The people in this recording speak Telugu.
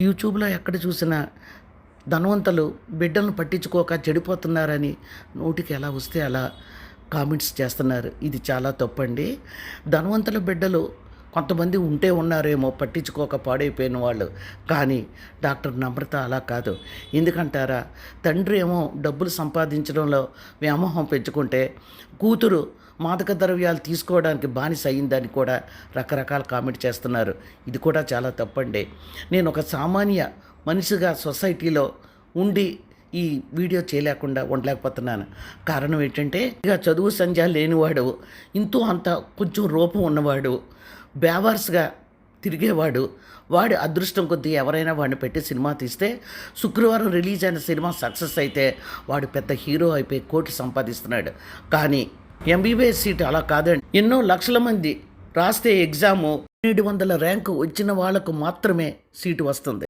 యూట్యూబ్లో ఎక్కడ చూసినా ధనవంతులు బిడ్డలను పట్టించుకోక చెడిపోతున్నారని నోటికి ఎలా వస్తే అలా కామెంట్స్ చేస్తున్నారు. ఇది చాలా తప్పండి. ధనవంతుల బిడ్డలు కొంతమంది ఉంటే ఉన్నారేమో పట్టించుకోక పాడైపోయిన వాళ్ళు. కానీ డాక్టర్ నమ్రత అలా కాదు. ఎందుకంటారా? తండ్రి ఏమో డబ్బులు సంపాదించడంలో వ్యామోహం పెంచుకుంటే కూతురు మాదక ద్రవ్యాలు తీసుకోవడానికి బానిస అయిందని కూడా రకరకాల కామెంట్ చేస్తున్నారు. ఇది కూడా చాలా తప్పండి. నేను ఒక సామాన్య మనిషిగా సొసైటీలో ఉండి ఈ వీడియో చేయలేకుండా ఉండలేకపోతున్నాను. కారణం ఏంటంటే ఇక చదువు సంధ్య లేనివాడు ఇంతో అంత కొంచెం రూపం ఉన్నవాడు బేవర్స్గా తిరిగేవాడు వాడి అదృష్టం కొద్దీ ఎవరైనా వాడిని పెట్టి సినిమా తీస్తే శుక్రవారం రిలీజ్ అయిన సినిమా సక్సెస్ అయితే వాడు పెద్ద హీరో అయిపోయి కోటి సంపాదిస్తున్నాడు. కానీ ఎంబీబీఎస్ సీట్ అలా కాదండి. ఎన్నో లక్షల మంది రాస్తే ఎగ్జాము పన్నెండు వందల ర్యాంకు వచ్చిన వాళ్ళకు మాత్రమే సీటు వస్తుంది.